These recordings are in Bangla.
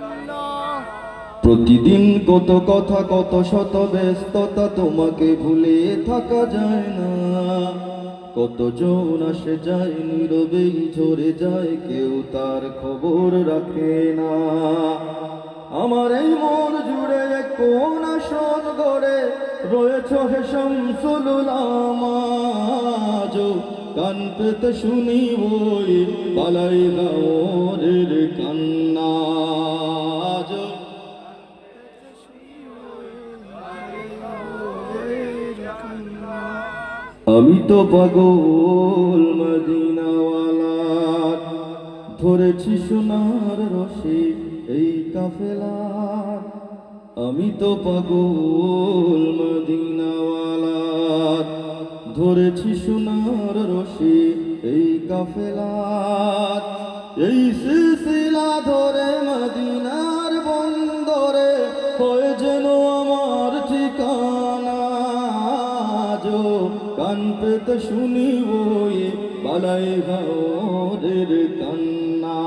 কান্না। প্রতিদিন কত কথা কত শত ব্যস্ততা তোমাকে ভুলে থাকা যায় না। কত জন আসে যায় নীরবেই ঝরে যায় কেউ তার খবর রাখে না। আমার এই মন জুড়ে কোন আসন গড়ে রয়েছ হে শামসুলামাজ কান পেতে শুনি ওই বালাই গাওরের কান্না আজ আমি তো পাগল মদিনাওয়ালার ধরেছি সোনার রশি এই কাফেলার আমি তো পাগল ধরেছি সোনার রশি এই কাফেলার এই সিলসিলা ধরে মদিনার বন্দরে হয়ে যেন আমার ঠিকানা। আজো কান পেতে শুনি ওই বালাই ঘরের কান্না।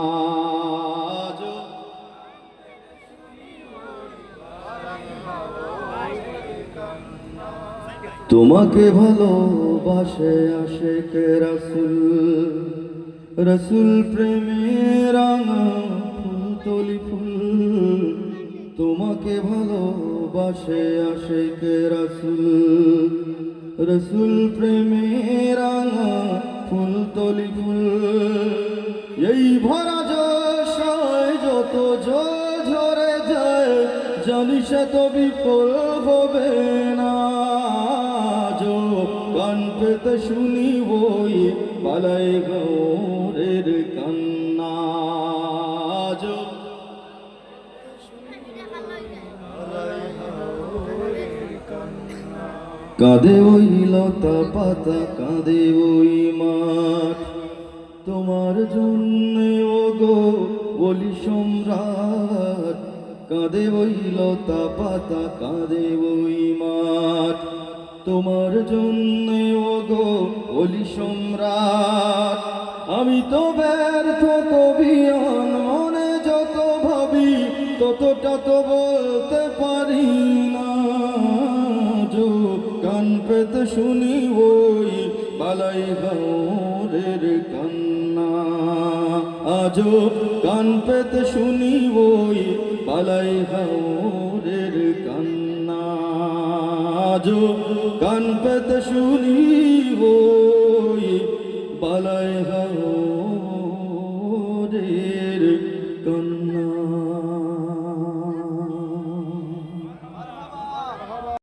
তোমাকে ভালোবাসে আসে কে রসুল। রসুল প্রেমে রাঙা ফুল তলি ফুল। তোমাকে ভালোবাসে আসে কে রসুল। রসুল প্রেমে রাঙা ফুল তলি ফুল। এই ভরা জয় যত জল ঝরে যায়, জানি সে তো বিফল হবে না। কান পেতে শুনি ওই পালাই গৌরের কান্না কাঁদে ওই লতা পাতা, কাঁদে ওই মাঠ। তোমার জন্য ও গো বলি সম্রাট, কাঁদে ওই লতা পাতা, কাঁদে ওই মাঠ। তোমার জন্য ও গো বলি সম্রাট। আমি তো ব্যর্থ কবিয়ান মনে যত ভাবি, ততটা তো বলতে পারি না। জো কান পেতে শুনি ওই বালাই গৌরের কান্না। আজো কান পেতে শুনি ওই বালাই গৌরের কান্না। আজো কান পেতে শুনি ওই বালাই গৌরের